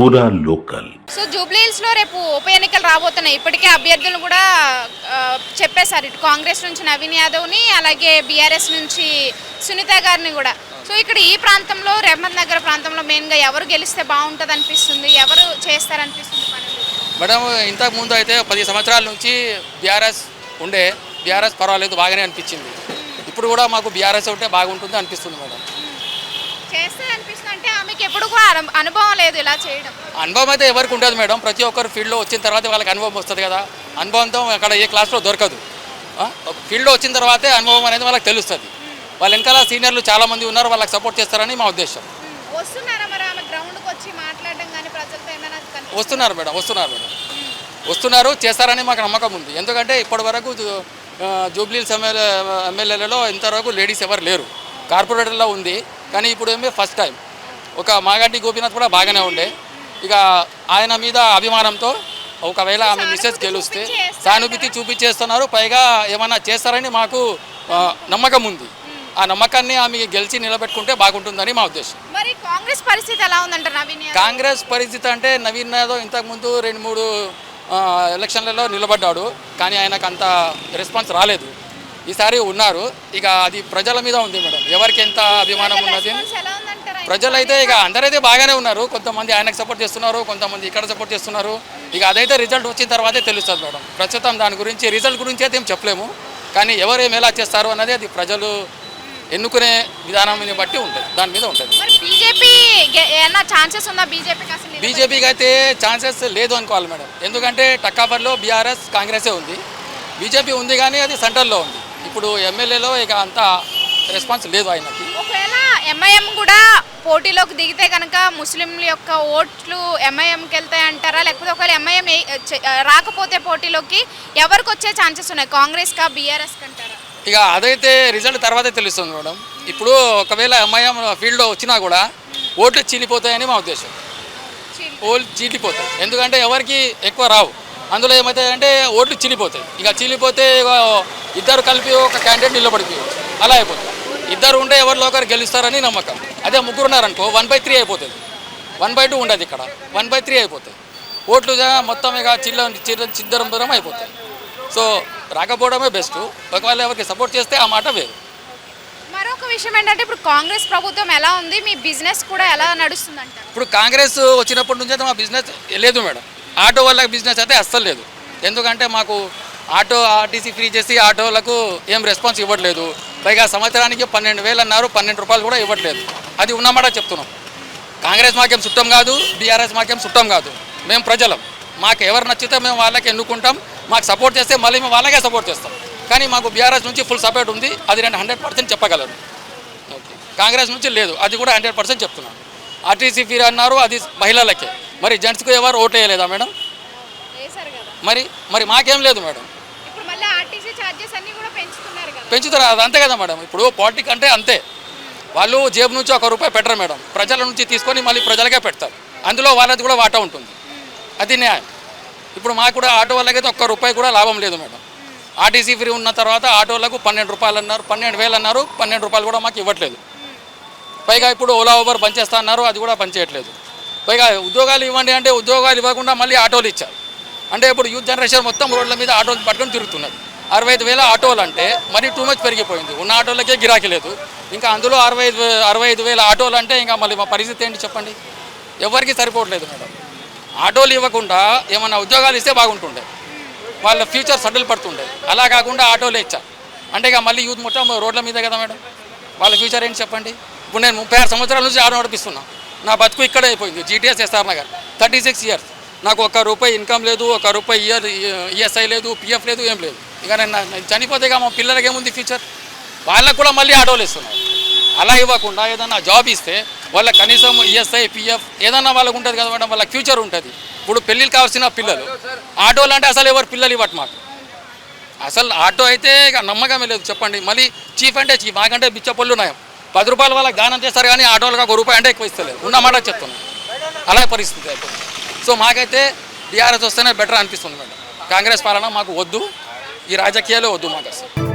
పూరా local. So జూబ్లీహిల్స్లో రేపు ఉప ఎన్నికలు రాబోతున్నాయి. ఇప్పటికే అభ్యర్థులు కూడా చెప్పేశారు. ఇటు కాంగ్రెస్ నుంచి నవీన్ యాదవ్ని అలాగే బీఆర్ఎస్ నుంచి సునీత గారిని కూడా. సో ఇక్కడ ఈ ప్రాంతంలో రెహమత్ నగర్ ప్రాంతంలో మెయిన్గా ఎవరు గెలిస్తే బాగుంటుంది అనిపిస్తుంది ఎవరు చేస్తారనిపిస్తుంది మేడం ఇంతకు ముందు అయితే పది సంవత్సరాల నుంచి బీఆర్ఎస్ ఉండే. బీఆర్ఎస్ పర్వాలేదు బాగానే అనిపించింది. ఇప్పుడు కూడా మాకు బీఆర్ఎస్ ఉంటే బాగుంటుంది అనిపిస్తుంది మేడం. చేస్తే అనిపిస్తుంది అంటే ఆమెకి ఎప్పుడు కూడా అను- అనుభవం లేదు ఇలా చేయడం. అనుభవం అయితే ఎవరికి ఉండదు మేడం. ప్రతి ఒక్కరు ఫీల్డ్లో వచ్చిన తర్వాత వాళ్ళకి అనుభవం వస్తుంది కదా. అనుభవంతో అక్కడ ఏ క్లాస్లో దొరకదు. ఆ? ఒక ఫీల్డ్లో వచ్చిన తర్వాతే అనుభవం అనేది వాళ్ళకి తెలుస్తుంది. వాళ్ళ వెనకాల సీనియర్లు చాలామంది ఉన్నారు వాళ్ళకి సపోర్ట్ చేస్తారని మా ఉద్దేశం. వస్తున్నారా మరి ఆమె గ్రౌండ్కి వచ్చి మాట్లాడడం కానీ ప్రజలతో ఏమైనా కనిపి- వస్తున్నారు మేడం వస్తున్నారు మేడం. వస్తున్నారు చేస్తారని మాకు నమ్మకం ఉంది. ఎందుకంటే ఇప్పటి వరకు ఎమ్మెల్యే ఎమ్మెల్యేలలో ఇంతవరకు లేడీస్ ఎవరు లేరు. కార్పొరేటర్లో ఉంది. కానీ ఇప్పుడు ఏమి ఫస్ట్ టైం ఒక మాగంటి గోపీనాథ్ కూడా బాగానే ఉండే. ఇక ఆయన మీద అభిమానంతో ఒకవేళ ఆమె మిస్సెస్ గెలిస్తే సానుభూతి చూపించేస్తున్నారు. పైగా ఏమన్నా చేస్తారని మాకు నమ్మకం ఉంది. ఆ నమ్మకాన్ని ఆమె గెలిచి నిలబెట్టుకుంటే బాగుంటుందని మా ఉద్దేశం. మరి కాంగ్రెస్ పరిస్థితి ఎలా ఉందంటారు నవీన్? కాంగ్రెస్ పరిస్థితి అంటే నవీన్ యాదవ్ ఇంతకుముందు రెండు మూడు ఎలక్షన్లలో నిలబడ్డాడు. కానీ ఆయనకు అంత రెస్పాన్స్ రాలేదు. ఈసారి ఉన్నారు. ఇక అది ప్రజల మీద ఉంది మేడం. ఎవరికి ఎంత అభిమానం ఉన్నది? ప్రజలైతే ఇక అందరైతే బాగానే ఉన్నారు. కొంతమంది ఆయనకు సపోర్ట్ చేస్తున్నారు కొంతమంది ఇక్కడ సపోర్ట్ చేస్తున్నారు. ఇక అదైతే రిజల్ట్ వచ్చిన తర్వాతే తెలుస్తుంది మేడం. ప్రస్తుతం దాని గురించి రిజల్ట్ గురించి అయితే ఏం చెప్పలేము. కానీ ఎవరు ఎలా చేస్తారు అన్నది అది ప్రజలు ఎన్నుకునే విధానాన్ని బట్టి ఉంటుంది. దాని మీద ఉంటుంది. మరి బీజేపీ ఏమన్నా ఛాన్సెస్ ఉందా? బీజేపీకి అసలు బీజేపీకి అయితే ఛాన్సెస్ లేదు అనుకోవాలి మేడం. ఎందుకంటే టక్కాపర్లో బీఆర్ఎస్ కాంగ్రెసే ఉంది. బీజేపీ ఉంది కానీ అది సెంట్రల్లో ఉంది. ఇప్పుడు ఎమ్మెల్యేలో ఇక అంత రెస్పాన్స్ లేదు ఆయనకి. ఒకవేళ ఎంఐఎం కూడా పోటీలోకి దిగితే కనుక ముస్లింల యొక్క ఓట్లు ఎంఐఎంకి వెళ్తాయి అంటారా? లేకపోతే ఒకవేళ ఎంఐఎం రాకపోతే పోటీలోకి ఎవరికి వచ్చే ఛాన్సెస్ ఉన్నాయి? కాంగ్రెస్ కా బీఆర్ఎస్ అంటారా? ఇక అదైతే రిజల్ట్ తర్వాతే తెలుస్తుంది మేడం. ఇప్పుడు ఒకవేళ ఎంఐఎం ఫీల్డ్లో వచ్చినా కూడా ఓట్లు చీలిపోతాయని మా ఉద్దేశం. ఓట్లు చీలిపోతాయి. ఎందుకంటే ఎవరికి ఎక్కువ రావు. అందులో ఏమవుతాయంటే ఓట్లు చీలిపోతాయి. ఇక చీలిపోతే ఇద్దరు కలిపి ఒక క్యాండిడేట్ నిలబడిపోవచ్చు అలా అయిపోతుంది. ఇద్దరు ఉంటే ఎవరిలో ఒకరు గెలుస్తారని నమ్మకం. అదే ముగ్గురు ఉన్నారనుకో వన్ బై త్రీ అయిపోతుంది. వన్ బై టూ ఉండదు ఇక్కడ. వన్ బై త్రీ అయిపోతాయి ఓట్లు మొత్తం ఇక చిల్ల చిల్ల చిద్దరం దూరం అయిపోతాయి సో రాకపోవడమే బెస్ట్ ఒకవేళ ఎవరికి సపోర్ట్ చేస్తే ఆ మాట వేరు. మరొక విషయం ఏంటంటే ఇప్పుడు కాంగ్రెస్ ప్రభుత్వం ఎలా ఉంది? మీ బిజినెస్ కూడా ఎలా నడుస్తుంది అంటారు ఇప్పుడు కాంగ్రెస్ వచ్చినప్పటి నుంచి అయితే మా బిజినెస్ లేదు మేడం. ఆటో వాళ్ళకి బిజినెస్ అయితే అస్సలు లేదు. ఎందుకంటే మాకు ఆటో ఆర్టీసీ ఫ్రీ చేసి ఆటోలకు ఏం రెస్పాన్స్ ఇవ్వట్లేదు. పైగా సంవత్సరానికి పన్నెండు వేలు అన్నారు పన్నెండు రూపాయలు కూడా ఇవ్వట్లేదు. అది ఉన్నమాట చెప్తున్నాం. కాంగ్రెస్ మాకేం చుట్టం కాదు బీఆర్ఎస్ మాకేం చుట్టం కాదు. మేము ప్రజలం. మాకు ఎవరు నచ్చితే మేము వాళ్ళకి ఎన్నుకుంటాం. మాకు సపోర్ట్ చేస్తే మళ్ళీ మేము వాళ్ళకే సపోర్ట్ చేస్తాం. కానీ మాకు బీఆర్ఎస్ నుంచి ఫుల్ సపోర్ట్ ఉంది. అది నేను హండ్రెడ్ పర్సెంట్ చెప్పగలను. ఓకే కాంగ్రెస్ నుంచి లేదు. అది కూడా హండ్రెడ్ పర్సెంట్ చెప్తున్నాను. ఆర్టీసీ ఫీర్ అన్నారు అది మహిళలకే. మరి జెంట్స్కి ఎవరు ఓటు వేయలేదా మేడం? మరి మరి మాకేం లేదు మేడం ఇప్పుడు మళ్ళీ ఆర్టీసీ ఛార్జెస్ అన్ని కూడా పెంచుతున్నారు కదా పెంచుతారు అది అంతే కదా మేడం. ఇప్పుడు పాలిటిక్ అంటే అంతే. వాళ్ళు జేబు నుంచి ఒక రూపాయి పెట్టరు మేడం. ప్రజల నుంచి తీసుకొని మళ్ళీ ప్రజలకే పెడతారు. అందులో వాళ్ళది కూడా వాటా ఉంటుంది. అది న్యాయం. ఇప్పుడు మాకు కూడా ఆటో వాళ్ళకైతే ఒక్క రూపాయి కూడా లాభం లేదు మేడం. ఆర్టీసీ ఫ్రీ ఉన్న తర్వాత ఆటోలకు పన్నెండు రూపాయలు అన్నారు పన్నెండు వేలు అన్నారు పన్నెండు రూపాయలు కూడా మాకు ఇవ్వట్లేదు. పైగా ఇప్పుడు ఓలా ఊబర్ పనిచేస్తా అన్నారు అది కూడా పనిచేయట్లేదు పైగా ఉద్యోగాలు ఇవ్వండి అంటే ఉద్యోగాలు ఇవ్వకుండా మళ్ళీ ఆటోలు ఇచ్చారు. అంటే ఇప్పుడు యూత్ జనరేషన్ మొత్తం రోడ్ల మీద ఆటోలు పట్టుకొని తిరుగుతున్నది. అరవై ఐదు వేల ఆటోలు అంటే మరీ టూ మచ్ పెరిగిపోయింది. ఉన్న ఆటోలకే గిరాకీ లేదు. ఇంకా అందులో అరవై ఐదు అరవై ఐదు వేల ఆటోలు అంటే ఇంకా మళ్ళీ మా పరిస్థితి ఏంటి చెప్పండి? ఎవరికి సరిపోవట్లేదు మేడం. ఆటోలు ఇవ్వకుండా ఏమన్నా ఉద్యోగాలు ఇస్తే బాగుంటుండే. వాళ్ళ ఫ్యూచర్ సడల్ పడుతుండే. అలా కాకుండా ఆటోలే ఇచ్చా. అంటే ఇక మళ్ళీ యూత్ మొత్తం రోడ్ల మీద కదా మేడం. వాళ్ళ ఫ్యూచర్ ఏంటి చెప్పండి? ఇప్పుడు నేను ముప్పై ఆరు సంవత్సరాల నుంచి ఆటో నడిపిస్తున్నా. నా బతుకు ఇక్కడే అయిపోయింది. GTS SR Nagar. Thirty six years. నాకు ఒక్క రూపాయి ఇన్కమ్ లేదు ఒక రూపాయి ఇయర్ ఈఎస్ఐ లేదు పిఎఫ్ లేదు ఏం లేదు. ఇక నేను చనిపోతే ఇక మా పిల్లలకి ఏముంది ఫ్యూచర్ వాళ్ళకు కూడా మళ్ళీ ఆటోలు ఇస్తున్నారు. అలా ఇవ్వకుండా ఏదన్నా జాబ్ ఇస్తే వాళ్ళకి కనీసం ఈఎస్ఐ పిఎఫ్ ఏదన్నా వాళ్ళకు ఉంటుంది కదా మేడం వాళ్ళకి ఫ్యూచర్ ఉంటుంది. ఇప్పుడు పెళ్ళిళ్ళు కావాల్సిన పిల్లలు ఆటోలు అంటే అసలు ఎవరు పిల్లలు ఇవ్వట్ మాకు. అసలు ఆటో అయితే ఇక నమ్మకమే లేదు చెప్పండి. మళ్ళీ చీఫ్ అంటే చీఫ్ మాకంటే బిచ్చపళ్ళు ఉన్నాయి పది రూపాయల వాళ్ళకి దానం చేస్తారు కానీ ఆటోలకు ఒక రూపాయి అంటే ఎక్కువ ఇస్తలేదు. ఉన్నమాట చెప్తున్నాను అలా పరిస్థితి అయిపోయింది. సో మాకైతే టీఆర్ఎస్ వస్తేనే బెటర్ అనిపిస్తుంది మేడం కాంగ్రెస్ పాలన మాకు వద్దు. ఈ రాజకీయాలే వద్దు మాకు అసలు